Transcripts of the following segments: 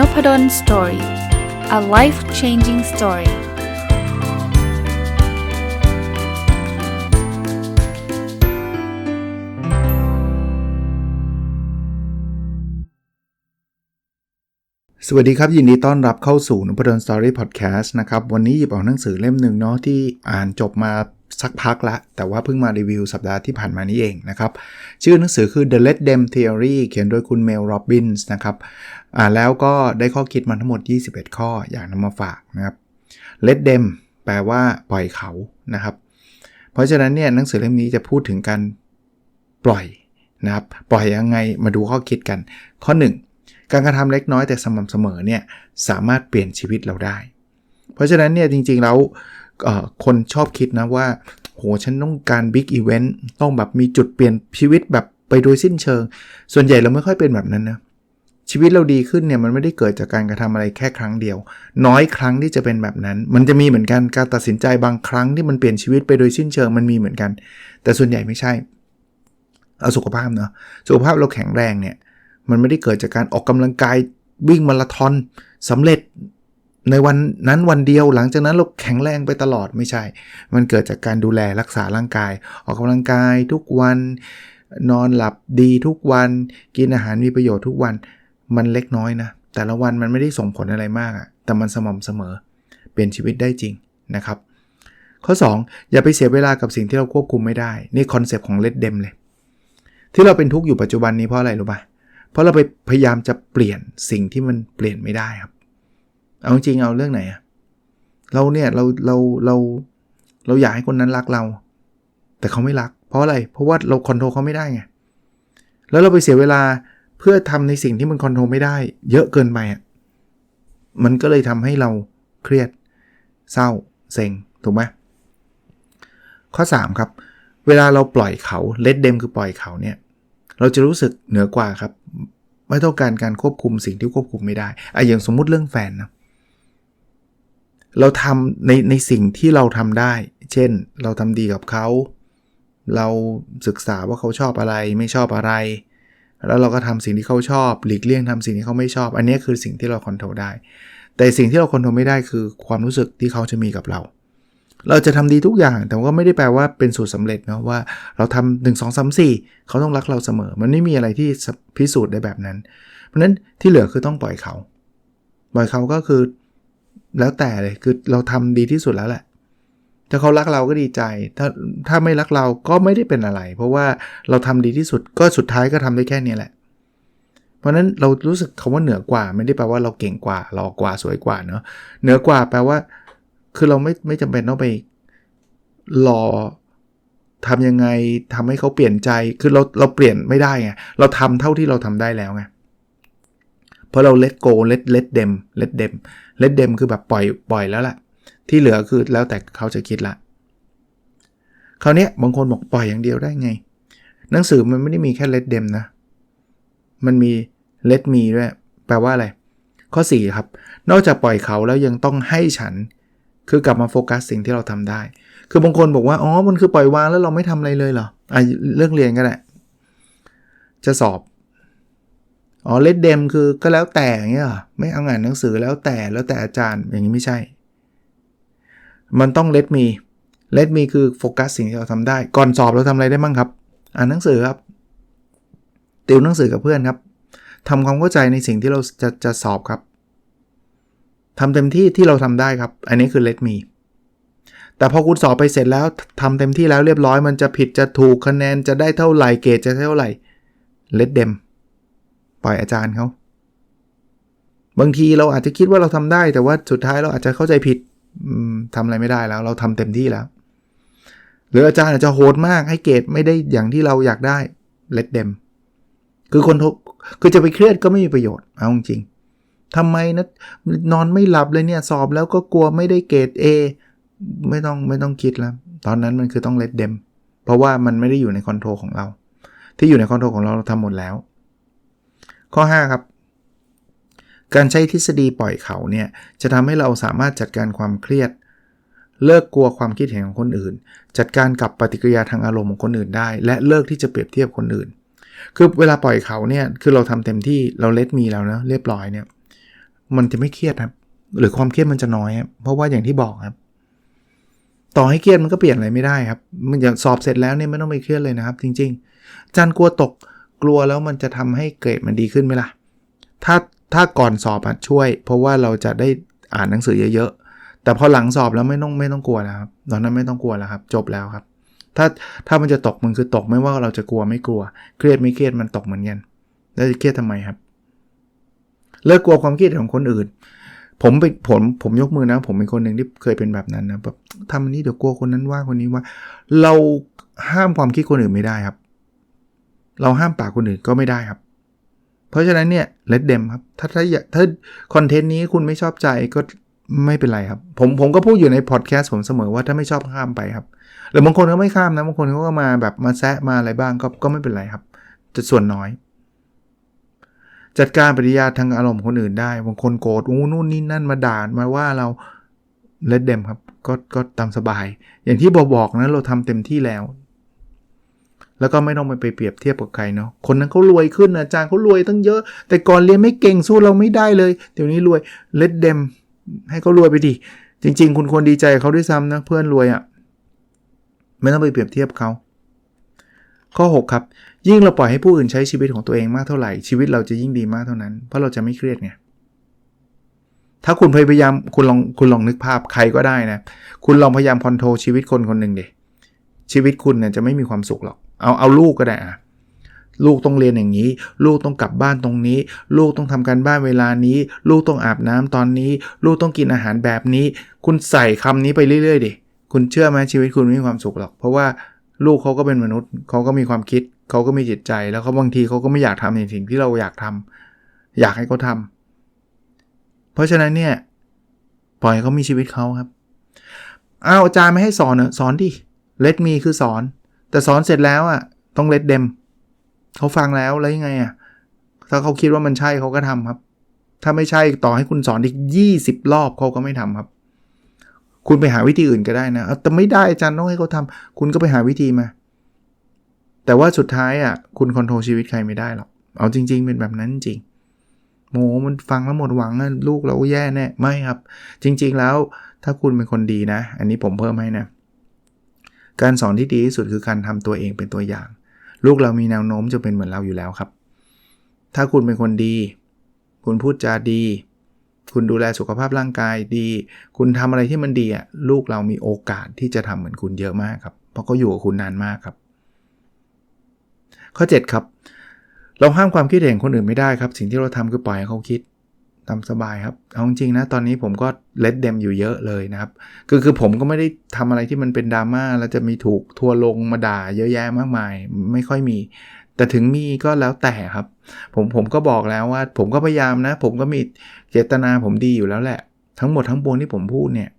n o p ด d o สตอรี่ a life changing story สวัสดีครับ ยินดีต้อนรับเข้าสู่นพดลสตอรี่พอดแคสต์นะครับ วันนี้หยิบเอาหนังสือเล่มหนึ่งเนาะที่อ่านจบมา สักพักละ แต่ว่าเพิ่งมารีวิวสัปดาห์ที่ผ่านมานี้เองนะครับ ชื่อหนังสือคือ The Let Them Theory เขียนโดยคุณเมลโรบินส์นะครับอ่าแล้วก็ได้ข้อคิดมาทั้งหมด 21 ข้ออยากนำมาฝากนะครับ Let Them แปลว่าปล่อยเขานะครับ เพราะฉะนั้นเนี่ยหนังสือเล่มนี้จะพูดถึงการปล่อยนะครับปล่อยยังไงมาดูข้อคิดกัน ข้อ 1 การกระทำเล็กน้อยแต่สม่ำเสมอเนี่ยสามารถเปลี่ยนชีวิตเราได้ เพราะฉะนั้นเนี่ยจริงๆแล้ว คนชอบคิดนะว่า โห ฉันต้องการบิ๊กอีเวนต์ต้องแบบมีจุดเปลี่ยนชีวิตแบบไปโดยสิ้นเชิง ส่วนใหญ่เราไม่ค่อยเป็นแบบนั้นนะชีวิตเราดีขึ้นเนี่ยมันไม่ได้เกิดจากการกระทำอะไรแค่ครั้งเดียว น้อยครั้งที่จะเป็นแบบนั้น มันจะมีเหมือนกันการตัดสินใจบางครั้งที่มันเปลี่ยนชีวิตไปโดยสิ้นเชิงมันมีเหมือนกัน แต่ส่วนใหญ่ไม่ใช่ เอาสุขภาพเนาะสุขภาพเราแข็งแรงเนี่ยมันไม่ได้เกิดจากการออกกำลังกายวิ่งมาราธอนสำเร็จ ในวันนั้นวันเดียวหลังจากนั้นเราแข็งแรงไปตลอดไม่ใช่ มันเกิดจากการดูแลรักษาร่างกาย ออกกำลังกายทุกวัน นอนหลับดีทุกวัน กินอาหารมีประโยชน์ทุกวัน มันเล็กน้อยนะ แต่ละวันมันไม่ได้ส่งผลอะไรมากอะแต่มันสม่ำเสมอ เปลี่ยนชีวิตได้จริงนะครับ ข้อ 2 อย่าไปเสียเวลากับสิ่งที่เราควบคุมไม่ได้ นี่คอนเซปต์ของเลดเดมเลย ที่เราเป็นทุกข์อยู่ปัจจุบันนี้เพราะอะไรรู้ปะเพราะเราไปพยายามจะเปลี่ยนสิ่งที่มันเปลี่ยนไม่ได้ครับ เอาจริงเอาเรื่องไหนอะเราเนี่ยเราเราเราเราอยากให้คนนั้นรักเรา แต่เขาไม่รัก เพราะอะไร เพราะว่าเราคอนโทรลเขาไม่ได้ไง แล้วเราไปเสียเวลาเพื่อทำในสิ่งที่มันคอนโทรลไม่ได้ เยอะเกินไปอะ มันก็เลยทำให้เราเครียด เศร้า เซ็ง ถูกไหมข้อ 3 ครับ เวลาเราปล่อยเขาเลดเดมคือปล่อยเขาเนี่ย เราจะรู้สึกเหนือกว่าครับ ไม่ต้องการการควบคุมสิ่งที่ควบคุมไม่ได้อะอย่างสมมุติเรื่องแฟนนะ เราทำในในสิ่งที่เราทำได้ เช่น เราทำดีกับเขา เราศึกษาว่าเขาชอบอะไรไม่ชอบอะไร แล้วเราก็ทำสิ่งที่เขาชอบ หลีกเลี่ยงทำสิ่งที่เขาไม่ชอบ อันนี้คือสิ่งที่เราคอนโทรลได้ แต่สิ่งที่เราคอนโทรลไม่ได้คือความรู้สึกที่เขาจะมีกับเรา เราจะทำดีทุกอย่าง แต่ก็ไม่ได้แปลว่าเป็นสูตรสาเร็จเนาะว่าเราทำหนึ่งสองสามสี่เขาต้องรักเราเสมอ มันไม่มีอะไรที่พิสูจน์ได้แบบนั้น เพราะนั้นที่เหลือคือต้องปล่อยเขาปล่อยเขาก็คือ แล้วแต่เลยคือเราทำดีที่สุดแล้วแหละ ถ้าเขารักเราก็ดีใจ ถ้าถ้าไม่รักเราก็ไม่ได้เป็นอะไร เพราะว่าเราทำดีที่สุดก็สุดท้ายก็ทำได้แค่นี้แหละ เพราะนั้นเรารู้สึกคาว่าเหนือกว่า ไม่ได้แปลว่าเราเก่งกว่าหล่อกว่าสวยกว่าเนาะเหนือกว่าแปลว่า คือเราไม่ไม่จำเป็นต้องไปรอทำยังไงทำให้เขาเปลี่ยนใจ คือเราเราเปลี่ยนไม่ได้ไง เราทำเท่าที่เราทำได้แล้วไง เพราะเรา let go let let them let them let them คือแบบปล่อยปล่อยแล้วแหละที่เหลือคือแล้วแต่เขาจะคิดละคราวนี้บางคนบอกปล่อยอย่างเดียวได้ไง หนังสือมันไม่ได้มีแค่ let them นะ มันมี let me ด้วย แปลว่าอะไร ข้อ 4 ครับ นอกจากปล่อยเขาแล้วยังต้องให้ฉัน คือกลับมาโฟกัสสิ่งที่เราทำได้ คือบางคนบอกว่า อ๋อ มันคือปล่อยวางแล้วเราไม่ทำอะไรเลยเหรออะเรื่องเรียนก็ได้จะสอบ อ๋อเลดเดมคือก็แล้วแต่เงี้ยไม่เอางานหนังสือแล้วแต่แล้วแต่อาจารย์อย่างนี้ไม่ใช่ มันต้องเลดมีเลดมีคือโฟกัสสิ่งที่เราทำได้ ก่อนสอบเราทำอะไรได้บ้างครับ อ่านหนังสือครับ ติวหนังสือกับเพื่อนครับทำความเข้าใจในสิ่งที่เราจะจะสอบครับทำเต็มที่ที่เราทำได้ครับ อันนี้คือเลดมีแต่พอคุณสอบไปเสร็จแล้วทำเต็มที่แล้วเรียบร้อยมันจะผิดจะถูกคะแนนจะได้เท่าไหร่เกรดจะเท่าไหร่เลดเดม ปล่อยอาจารย์เขาบางทีเราอาจจะคิดว่าเราทำได้ แต่ว่าสุดท้ายเราอาจจะเข้าใจผิดทำอะไรไม่ได้แล้ว เราทำเต็มที่แล้ว หรืออาจารย์อาจจะโหดมากให้เกรดไม่ได้อย่างที่เราอยากได้เลดเดมคือคนทุกคือจะไปเครียดก็ไม่มีประโยชน์เอาจริงทำไมนะนอนไม่หลับเลยเนี่ยสอบแล้วก็กลัวไม่ได้เกรด A ไม่ต้องไม่ต้องคิดแล้ว ตอนนั้นมันคือต้องเลดเดมเพราะว่ามันไม่ได้อยู่ในคอนโทรลของเรา ที่อยู่ในคอนโทรลของเราเราทำหมดแล้ว ข้อ 5 ครับ การใช้ทฤษฎีปล่อยเขาเนี่ยจะทำให้เราสามารถจัดการความเครียด เลิกกลัวความคิดเห็นของคนอื่น จัดการกับปฏิกิริยาทางอารมณ์ของคนอื่นได้ และเลิกที่จะเปรียบเทียบคนอื่น คือเวลาปล่อยเขาเนี่ยคือเราทำเต็มที่เราเล็ดมีแล้วนะเรียบร้อยเนี่ยมันจะไม่เครียดครับ หรือความเครียดมันจะน้อยครับเพราะว่าอย่างที่บอกครับต่อให้เครียดมันก็เปลี่ยนอะไรไม่ได้ครับ มันอย่างสอบเสร็จแล้วเนี่ยไม่ต้องไปเครียดเลยนะครับ จริง ๆ จันกลัวตก กลัวแล้วมันจะทำให้เกรดมันดีขึ้นไหมล่ะ ถ้าถ้าก่อนสอบอะช่วย เพราะว่าเราจะได้อ่านหนังสือเยอะๆ แต่พอหลังสอบแล้วไม่ต้องไม่ต้องกลัวแล้วครับตอนนั้นไม่ต้องกลัวแล้วครับ จบแล้วครับ ถ้าถ้ามันจะตกมันคือตกไม่ว่าเราจะกลัวไม่กลัว เครียดไม่เครียดมันตกเหมือนกัน แล้วจะเครียดทำไมครับ เลิกกลัวความเครียดของคนอื่น ผมเป็นผมผมยกมือนะ ผมเป็นคนหนึ่งที่เคยเป็นแบบนั้นนะแบบทำอันนี้เดี๋ยวกลัวคนนั้นว่าคนนี้ว่า เราห้ามความคิดคนอื่นไม่ได้ครับ เราห้ามปากคนอื่นก็ไม่ได้ครับ เพราะฉะนั้นเนี่ยเลดเดมครับ ถ้าถ้าถ้าคอนเทนต์นี้คุณไม่ชอบใจก็ไม่เป็นไรครับ ผมผมก็พูดอยู่ในพอดแคสต์ผมเสมอว่าถ้าไม่ชอบข้ามไปครับ หรือบางคนก็ไม่ข้ามนะบางคนเขาก็มาแบบมาแซะมาอะไรบ้างก็ก็ไม่เป็นไรครับจะส่วนน้อย จัดการปฏิยาทางอารมณ์คนอื่นได้บางคนโกรธอู้นู่นนี่นั่นมาด่ามาว่าเราเลดเดมครับก็ก็ตามสบาย อย่างที่บอกบอกนะเราทำเต็มที่แล้ว แล้วก็ไม่ต้องไปเปรียบเทียบกับใครเนาะคนนั้นเขารวยขึ้นอาจารย์เขารวยตั้งเยอะ แต่ก่อนเรียนไม่เก่งสู้เราไม่ได้เลย เดี๋ยวนี้รวยเลดเดมให้เขารวยไปดิจริง ๆ คุณควรดีใจเขาด้วยซ้ำนะเพื่อนรวยอะ่ะไม่ต้องไปเปรียบเทียบเขาข้อ 6 ครับ ยิ่งเราปล่อยให้ผู้อื่นใช้ชีวิตของตัวเองมากเท่าไหร่ ชีวิตเราจะยิ่งดีมากเท่านั้น เพราะเราจะไม่เครียดไงถ้าคุณพยายามคุณลองคุณลองนึกภาพใครก็ได้นะ คุณลองพยายามคอนโทรลชีวิตคนคนหนึ่งเดชีวิตคุณเนี่ยจะไม่มีความสุขหรอก เอาเอาลูกก็ได้อะลูกต้องเรียนอย่างนี้ ลูกต้องกลับบ้านตรงนี้ ลูกต้องทำการบ้านเวลานี้ ลูกต้องอาบน้ำตอนนี้ ลูกต้องกินอาหารแบบนี้ คุณใส่คำนี้ไปเรื่อยๆดิคุณเชื่อไหมชีวิตคุณไม่มีความสุขหรอก เพราะว่าลูกเขาก็เป็นมนุษย์เขาก็มีความคิดเขาก็มีจิตใจ แล้วเขาบางทีเขาก็ไม่อยากทำในสิ่งที่เราอยากทำอยากให้เขาทาเพราะฉะนั้นเนี่ยปล่อยเขามีชีวิตเขาครับอ้าวอาจารย์ไม่ให้สอนเนอะสอนดิเลดมีคือสอน แต่สอนเสร็จแล้วอะต้องเลดเดมเขาฟังแล้วแล้วยังไงอะถ้าเขาคิดว่ามันใช่เขาก็ทำครับ ถ้าไม่ใช่ต่อให้คุณสอนอีกยี่สิบรอบเขาก็ไม่ทำครับ คุณไปหาวิธีอื่นก็ได้นะแต่ไม่ได้อาจารย์ต้องให้เขาทาคุณก็ไปหาวิธีมา แต่ว่าสุดท้ายอะคุณคอนโทรลชีวิตใครไม่ได้หรอกเอาจริง ๆ เป็นแบบนั้นจริงโมมันฟังแล้วหมดหวังลูกเราแย่แน่ไม่ครับ จริง ๆแล้วถ้าคุณเป็นคนดีนะ อันนี้ผมเพิ่มให้นะ การสอนที่ดีที่สุดคือการทำตัวเองเป็นตัวอย่าง ลูกเรามีแนวโน้มจะเป็นเหมือนเราอยู่แล้วครับ ถ้าคุณเป็นคนดี คุณพูดจาดี คุณดูแลสุขภาพร่างกายดี คุณทำอะไรที่มันดีอะลูกเรามีโอกาสที่จะทำเหมือนคุณเยอะมากครับ เพราะเขาอยู่กับคุณนานมากครับ ข้อ 7 ครับ เราห้ามความคิดเห็นคนอื่นไม่ได้ครับ สิ่งที่เราทำคือปล่อยให้เขาคิด ตามสบายครับ เอาจริงนะ ตอนนี้ผมก็เลดเดมอยู่เยอะเลยนะครับ คือคือผมก็ไม่ได้ทำอะไรที่มันเป็นดราม่าแล้วจะมีถูกทัวลงมาด่าเยอะแยะมากมาย ไม่ค่อยมี แต่ถึงมีก็แล้วแต่ครับ ผมผมก็บอกแล้วว่า ผมก็พยายามนะ ผมก็มีเจตนาผมดีอยู่แล้วแหละ ทั้งหมดทั้งปวงที่ผมพูดเนี่ย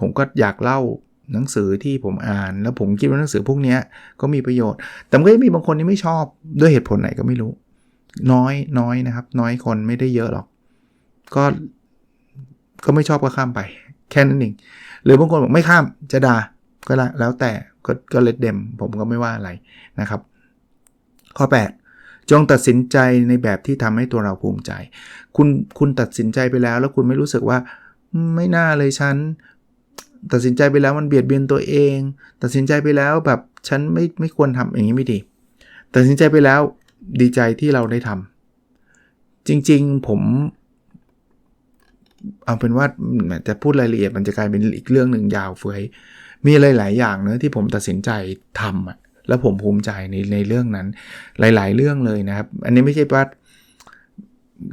ผมก็อยากเล่าหนังสือที่ผมอ่าน แล้วผมคิดว่าหนังสือพวกนี้ก็มีประโยชน์ แต่ก็มีบางคนที่ไม่ชอบด้วยเหตุผลไหนก็ไม่รู้ น้อยน้อยนะครับ น้อยคนไม่ได้เยอะหรอก ก็ก็ไม่ชอบก็ข้ามไป แค่นั้นเองหรือบางคนบอกไม่ข้ามจะด่าก็แล้วแต่ก็ก็เลดเดมผมก็ไม่ว่าอะไรนะครับ ข้อ 8 จงตัดสินใจในแบบที่ทำให้ตัวเราภูมิใจ คุณคุณตัดสินใจไปแล้ว แล้วคุณไม่รู้สึกว่าไม่น่าเลยฉันตัดสินใจไปแล้วมันเบียดเบียนตัวเอง ตัดสินใจไปแล้วแบบฉันไม่ไม่ควรทำอย่างนี้ไม่ดี ตัดสินใจไปแล้วดีใจที่เราได้ทำจริงๆผม เอาเป็นว่าจะพูดรายละเอียดมันจะกลายเป็นอีกเรื่องหนึ่งยาวเฟือยมีหลาย ๆ อย่างเนะที่ผมตัดสินใจทำอะแล้วผมภูมิใจในในเรื่องนั้น หลาย ๆ เรื่องเลยนะครับ อันนี้ไม่ใช่ว่า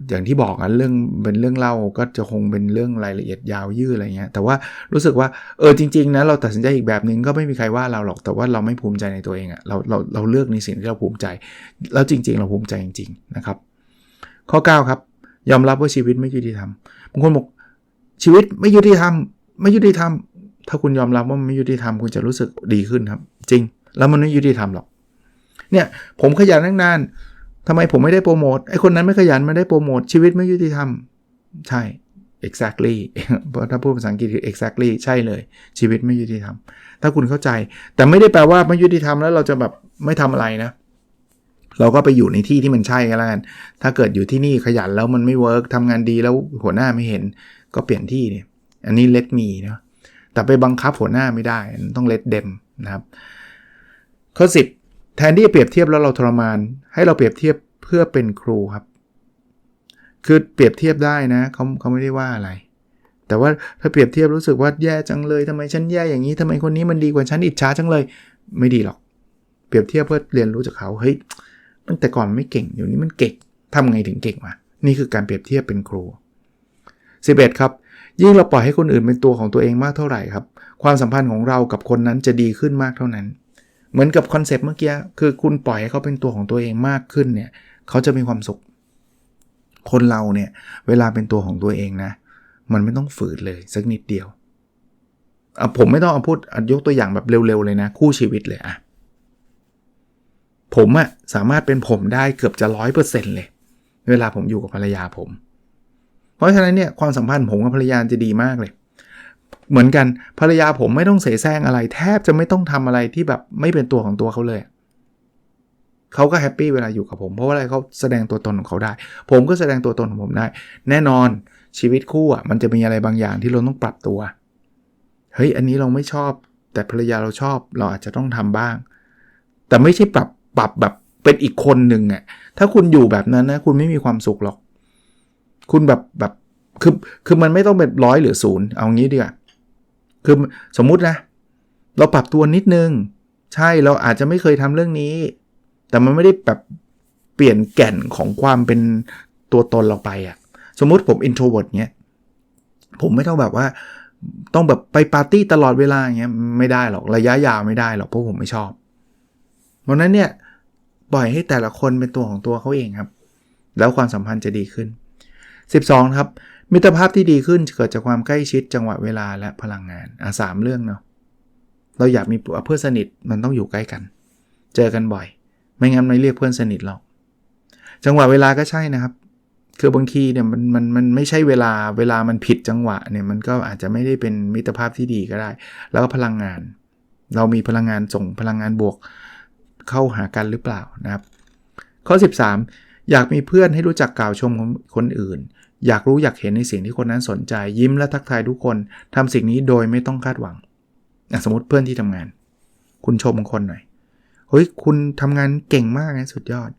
อย่างที่บอกอะเรื่องเป็นเรื่องเล่าก็จะคงเป็นเรื่องรายละเอียดยาวยืดอะไรเงี้ยแต่ว่ารู้สึกว่าเออจริง ๆ นะเราตัดสินใจอีกแบบนึงก็ไม่มีใครว่าเราหรอกแต่ว่าเราไม่ภูมิใจในตัวเองอะเราเราเราเลือกในสิ่งที่เราภูมิใจ แล้วจริง ๆ เราภูมิใจจริง ๆ นะครับ ข้อ 9 ครับ ยอมรับว่าชีวิตไม่ยุติธรรม บางคนบอกชีวิตไม่ยุติธรรมไม่ยุติธรรม ถ้าคุณยอมรับว่ามันไม่ยุติธรรมคุณจะรู้สึกดีขึ้นครับ จริง แล้วมันไม่ยุติธรรมหรอกเนี่ยผมขยันตั้งนานทำไมผมไม่ได้โปรโมทไอ้คนนั้นไม่ขยันไม่ได้โปรโมทชีวิตไม่ยุติธรรม ใช่ exactly เพราะถ้าพูดภาษาอังกฤษคือ exactly ใช่เลย ชีวิตไม่ยุติธรรม ถ้าคุณเข้าใจ แต่ไม่ได้แปลว่าไม่ยุติธรรมแล้วเราจะแบบไม่ทำอะไรนะ เราก็ไปอยู่ในที่ที่มันใช่ก็แล้วกัน ถ้าเกิดอยู่ที่นี่ขยันแล้วมันไม่เวิร์กทำงานดีแล้วหัวหน้าไม่เห็น ก็เปลี่ยนที่เนี่ยอันนี้เลดมีนะแต่ไปบังคับหัวหน้าไม่ได้ต้องเลดเดมนะครับ ข้อ 10 แทนที่จะเปรียบเทียบแล้วเราทรมาน ให้เราเปรียบเทียบเพื่อเป็นครูครับ คือเปรียบเทียบได้นะเขาเขาไม่ได้ว่าอะไร แต่ว่าถ้าเปรียบเทียบรู้สึกว่าแย่จังเลยทำไมฉันแย่อย่างนี้ทำไมคนนี้มันดีกว่าฉันอิจฉาจังเลย ไม่ดีหรอก เปรียบเทียบเพื่อเรียนรู้จากเขาเฮ้ย มันแต่ก่อนไม่เก่งอยู่นี้มันเก่งทำไงถึงเก่งวะนี่คือการเปรียบเทียบเป็นครู 11 ครับ ยิ่งเราปล่อยให้คนอื่นเป็นตัวของตัวเองมากเท่าไหร่ครับ ความสัมพันธ์ของเรากับคนนั้นจะดีขึ้นมากเท่านั้น เหมือนกับคอนเซปต์เมื่อกี้คือคุณปล่อยให้เขาเป็นตัวของตัวเองมากขึ้นเนี่ยเขาจะมีความสุข คนเราเนี่ยเวลาเป็นตัวของตัวเองนะ มันไม่ต้องฝืนเลยสักนิดเดียวอะผมไม่ต้องเอาพูดยกตัวอย่างแบบเร็วๆเลยนะ คู่ชีวิตเลยอะ ผมอะสามารถเป็นผมได้เกือบจะร้อยเปอร์เซ็นต์เลย เวลาผมอยู่กับภรรยาผม เพราะฉะนั้นเนี่ยความสัมพันธ์ผมกับภรรยาจะดีมากเลย เหมือนกันภรรยาผมไม่ต้องเสแสร้งอะไร แทบจะไม่ต้องทำอะไรที่แบบไม่เป็นตัวของตัวเขาเลยเขาก็แฮปปี้เวลาอยู่กับผม เพราะว่าอะไรเขาแสดงตัวตนของเขาได้ ผมก็แสดงตัวตนของผมได้ แน่นอนชีวิตคู่อะมันจะมีอะไรบางอย่างที่เราต้องปรับตัวเฮ้ยอันนี้เราไม่ชอบ แต่ภรรยาเราชอบเราอาจจะต้องทำบ้าง แต่ไม่ใช่ปรับ ปรับแบบเป็นอีกคนหนึ่งอะถ้าคุณอยู่แบบนั้นนะคุณไม่มีความสุขหรอก คุณแบบแบบคือคือมันไม่ต้องเป็นร้อยหรือศูนย์เอางี้ดีกว่าคือสมมุตินะ เราปรับตัวนิดนึง ใช่เราอาจจะไม่เคยทำเรื่องนี้ แต่มันไม่ได้แบบเปลี่ยนแก่นของความเป็นตัวตนเราไปอะสมมุติผม introvert เงี้ยผมไม่ต้องแบบว่าต้องแบบไปปาร์ตี้ตลอดเวลาอย่างเงี้ยไม่ได้หรอกระยะยาวไม่ได้หรอกเพราะผมไม่ชอบ เพราะนั้นเนี่ย ปล่อยให้แต่ละคนเป็นตัวของตัวเขาเองครับ แล้วความสัมพันธ์จะดีขึ้น 12 ครับ มิตรภาพที่ดีขึ้นเกิดจากความใกล้ชิดจังหวะเวลาและพลังงานอะสามเรื่องเนาะเราอยากมีเพื่อนสนิทมันต้องอยู่ใกล้กัน เจอกันบ่อย ไม่งั้นไม่เรียกเพื่อนสนิทหรอก จังหวะเวลาก็ใช่นะครับ คือบางทีเนี่ยมันมันมันไม่ใช่เวลาเวลามันผิดจังหวะเนี่ยมันก็อาจจะไม่ได้เป็นมิตรภาพที่ดีก็ได้ แล้วก็พลังงาน เรามีพลังงานส่งพลังงานบวก เข้าหากันหรือเปล่านะครับ ข้อ 13 อยากมีเพื่อนให้รู้จักกล่าวชมคนอื่น อยากรู้อยากเห็นในสิ่งที่คนนั้นสนใจ ยิ้มและทักทายทุกคนทำสิ่งนี้โดยไม่ต้องคาดหวัง สมมติเพื่อนที่ทำงาน คุณชมคนหน่อยเฮ้ยคุณทำงานเก่งมากนะสุดยอด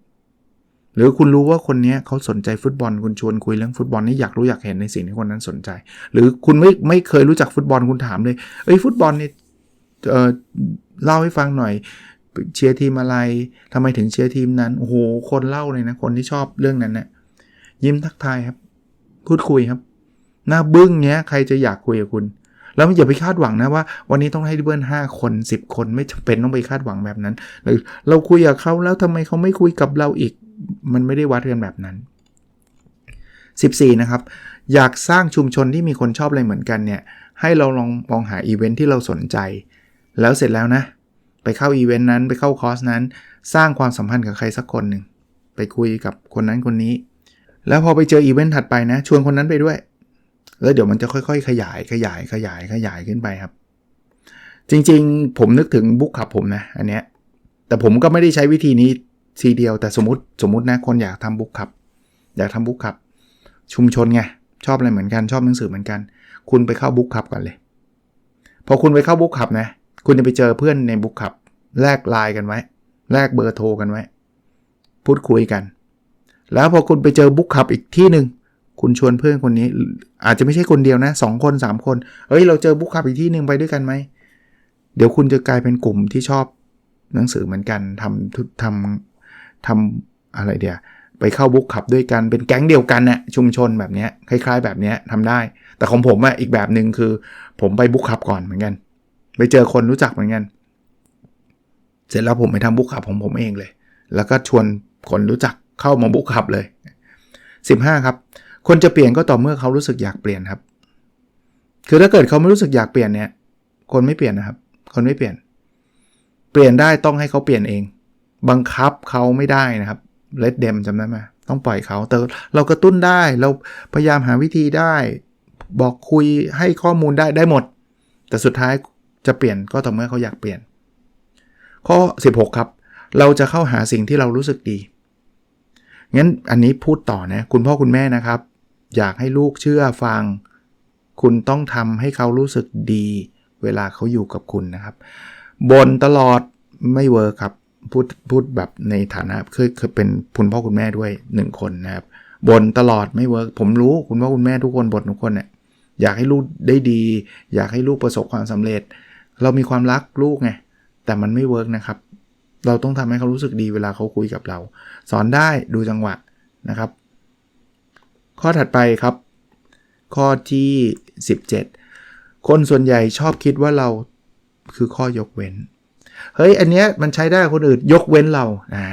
หรือคุณรู้ว่าคนนี้เขาสนใจฟุตบอลคุณชวนคุยเรื่องฟุตบอลนี่อยากรู้อยากเห็นในสิ่งที่คนนั้นสนใจ หรือคุณไม่ไม่เคยรู้จักฟุตบอลคุณถามเลยเอ้ยฟุตบอลเนี่เออเล่าให้ฟังหน่อย เชียร์ทีมอะไรทำไมถึงเชียร์ทีมนั้น โอ้โห คนเล่าเลยนะ คนที่ชอบเรื่องนั้นเนะี่ยยิ้มทักทายครับ พูดคุยครับ หน้าบึ้งเนี้ยใครจะอยากคุยกับคุณ แล้วอย่าไปคาดหวังนะว่า วันนี้ต้องให้เพื่อนห้าคน 10 คนไม่จำเป็นต้องไปคาดหวังแบบนั้น หรือเราคุยกับเขาแล้วทำไมเขาไม่คุยกับเราอีก มันไม่ได้วัดกันแบบนั้น 14 นะครับ อยากสร้างชุมชนที่มีคนชอบอะไรเหมือนกันเนี่ย ให้เราลองมองหาอีเวนท์ที่เราสนใจ แล้วเสร็จแล้วนะ ไปเข้าอีเวนต์นั้นไปเข้าคอร์สนั้น สร้างความสัมพันธ์กับใครสักคนหนึ่งไปคุยกับคนนั้นคนนี้ แล้วพอไปเจออีเวนต์ถัดไปนะ ชวนคนนั้นไปด้วยแล้วเดี๋ยวมันจะค่อยๆ ขยายขยายขยายขยายขึ้นไปครับ จริงๆ ผมนึกถึงบุ๊กขับผมนะ อันเนี้ยแต่ผมก็ไม่ได้ใช้วิธีนี้ทีเดียว แต่สมมติสมมตินะคนอยากทำบุ๊กขับ อยากทำบุ๊กขับ ชุมชนไงชอบอะไรเหมือนกันชอบหนังสือเหมือนกัน คุณไปเข้าบุ๊กขับก่อนเลย พอคุณไปเข้าบุ๊กขับนะ คุณจะไปเจอเพื่อนในบุ๊กขับ แลกไลน์กันไว้ แลกเบอร์โทรกันไว้ พูดคุยกัน แล้วพอคุณไปเจอบุ๊กขับอีกที่หนึ่งคุณชวนเพื่อนคนนี้ อาจจะไม่ใช่คนเดียวนะสองคนสามคนเฮ้ยเราเจอบุ๊กขับอีกที่หนึ่งไปด้วยกันไหมเดี๋ยวคุณจะกลายเป็นกลุ่มที่ชอบหนังสือเหมือนกันทำทุทำทำอะไรเดียวไปเข้าบุ๊กขับด้วยกันเป็นแก๊งเดียวกันนะ่ะชุมชนแบบนี้คล้าย ๆ แบบนี้ทำได้ แต่ของผมอะอีกแบบหนึ่งคือ ผมไปบุ๊กขับก่อนเหมือนกัน ไปเจอคนรู้จักเหมือนกัน เสร็จแล้วผมไปทำบุ๊กขับของผมเองเลย แล้วก็ชวนคนรู้จักเข้ามาบุ๊กขับเลย 15 ครับ คนจะเปลี่ยนก็ต่อเมื่อเขารู้สึกอยากเปลี่ยนครับ คือถ้าเกิดเขาไม่รู้สึกอยากเปลี่ยนเนี่ย คนไม่เปลี่ยนนะครับ คนไม่เปลี่ยน เปลี่ยนได้ต้องให้เขาเปลี่ยนเอง บังคับเขาไม่ได้นะครับเลดเดมจำได้ไหมต้องปล่อยเขาแต่เรากระตุ้นได้เราพยายามหาวิธีได้ บอกคุยให้ข้อมูลได้ได้หมด แต่สุดท้าย จะเปลี่ยนก็ต่อเมื่อเขาอยากเปลี่ยน ข้อ 16 ครับ เราจะเข้าหาสิ่งที่เรารู้สึกดีงั้นอันนี้พูดต่อนะคุณพ่อคุณแม่นะครับ อยากให้ลูกเชื่อฟัง คุณต้องทำให้เขารู้สึกดี เวลาเขาอยู่กับคุณนะครับบ่นตลอดไม่เวิร์คครับพูดพูดแบบในฐานะเคยเคยเป็นคุณพ่อคุณแม่ด้วยหนึ่งคนนะครับบ่นตลอดไม่เวิร์กผมรู้คุณพ่อคุณแม่ทุกคนบ่นทุกคนเนี่ยอยากให้ลูกได้ดี อยากให้ลูกประสบความสำเร็จ เรามีความรักลูกไง แต่มันไม่เวิร์กนะครับ เราต้องทำให้เขารู้สึกดีเวลาเขาคุยกับเรา สอนได้ดูจังหวะนะครับ ข้อถัดไปครับ ข้อที่ 17 คนส่วนใหญ่ชอบคิดว่าเราคือข้อยกเว้น เฮ้ย อันเนี้ยมันใช้ได้คนอื่นยกเว้นเราอ่า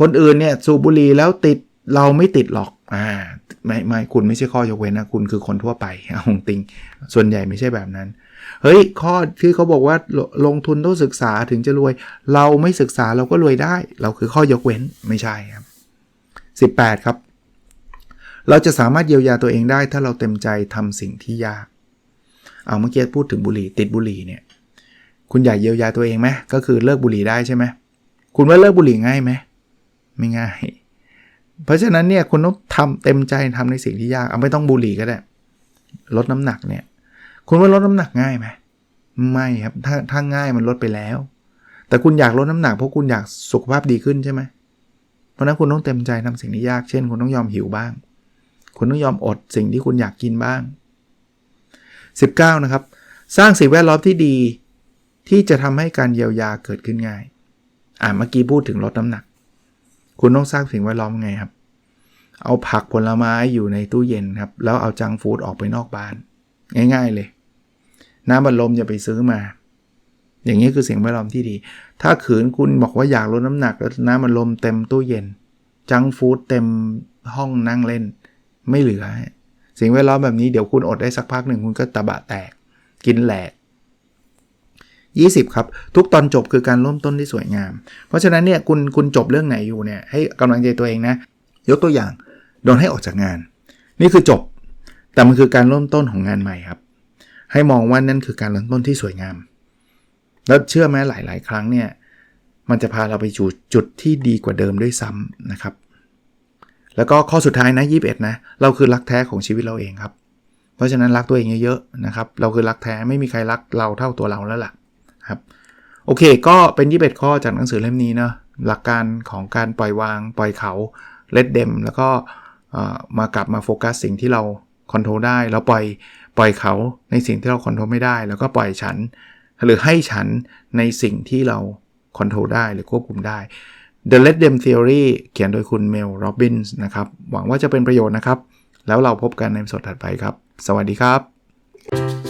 คนอื่นเนี่ยสูบบุหรี่แล้วติดเราไม่ติดหรอกอ่า ไม่ไม่คุณไม่ใช่ข้อยกเว้นนะคุณคือคนทั่วไปเอาจริง ส่วนใหญ่ไม่ใช่แบบนั้น เฮ้ย ข้อที่เขาบอกว่าลลงทุนต้องศึกษาถึงจะรวย เราไม่ศึกษาเราก็รวยได้ เราคือข้อยกเว้นไม่ใช่ครับ 18 ครับ เราจะสามารถเยียวยาตัวเองได้ ถ้าเราเต็มใจทำสิ่งที่ยาก เอาเมื่อกี้พูดถึงบุหรี่ติดบุหรี่เนี่ยคุณอยากเยียวยาตัวเองไหมก็คือเลิกบุหรี่ได้ใช่ไหมคุณว่าเลิกบุหรี่ง่ายไหมไม่ง่าย เพราะฉะนั้นเนี่ยคุณต้องทำเต็มใจทำในสิ่งที่ยากเอาไม่ต้องบุหรี่ก็ได้ ลดน้ำหนักเนี่ย คุณว่าลดน้ำหนักง่ายไหมไม่ครับถ้าถ้าง่ายมันลดไปแล้ว แต่คุณอยากลดน้ำหนักเพราะคุณอยากสุขภาพดีขึ้นใช่ไหมเพราะนั้นคุณต้องเต็มใจทำสิ่งที่ยากเช่น คุณต้องยอมหิวบ้าง คุณต้องยอมอดสิ่งที่คุณอยากกินบ้าง 19 นะครับ สร้างสิ่งแวดล้อมที่ดีที่จะทำให้การเยียวยาเกิดขึ้นง่าย อ่าเมื่อกี้พูดถึงลดน้ำหนัก คุณต้องสร้างสิ่งแวดล้อมไงครับ เอาผักผลไม้อยู่ในตู้เย็นครับ แล้วเอาจังฟู้ดออกไปนอกบ้าน ง่าย ๆเลย น้ำบัลลมอย่าไปซื้อมา อย่างนี้คือสิ่งแวดล้อมที่ดี ถ้าขืนคุณบอกว่าอยากลดน้ำหนักแล้วน้ำบัลลมเต็มตู้เย็น จังฟู้ดเต็มห้องนั่งเล่น ไม่เหลือ สิ่งแวดล้อมแบบนี้เดี๋ยวคุณอดได้สักพักหนึ่งคุณก็ตะบะแตก กินแหลก 20 ครับ ทุกตอนจบคือการเริ่มต้นที่สวยงาม เพราะฉะนั้นเนี่ยคุณคุณจบเรื่องไหนอยู่เนี่ยให้กำลังใจตัวเองนะ ยกตัวอย่างโดนให้ออกจากงาน นี่คือจบ แต่มันคือการเริ่มต้นของงานใหม่ครับ ให้มองว่านั่นคือการเริ่มต้นที่สวยงาม แล้วเชื่อไหมหลาย ๆ ครั้งเนี่ยมันจะพาเราไปจุดจุดที่ดีกว่าเดิมด้วยซ้ำนะครับ แล้วก็ข้อสุดท้ายนะ21นะเราคือรักแท้ของชีวิตเราเองครับ เพราะฉะนั้นรักตัวเองเยอะๆนะครับ เราคือรักแท้ไม่มีใครรักเราเท่าตัวเราแล้วล่ะ ครับ โอเค ก็เป็น 21 ข้อจากหนังสือเล่มนี้นะหลักการของการปล่อยวาง ปล่อยเขาเลดเดมแล้วก็มากลับมาโฟกัสสิ่งที่เราคอนโทรลได้ แล้วปล่อยปล่อยเขาในสิ่งที่เราคอนโทรลไม่ได้ แล้วก็ปล่อยฉัน หรือให้ฉันในสิ่งที่เราคอนโทรลได้หรือควบคุมได้ The Let Them Theory เขียนโดยคุณเมลโรบินส์นะครับ หวังว่าจะเป็นประโยชน์นะครับ แล้วเราพบกันในสดถัดไปครับ สวัสดีครับ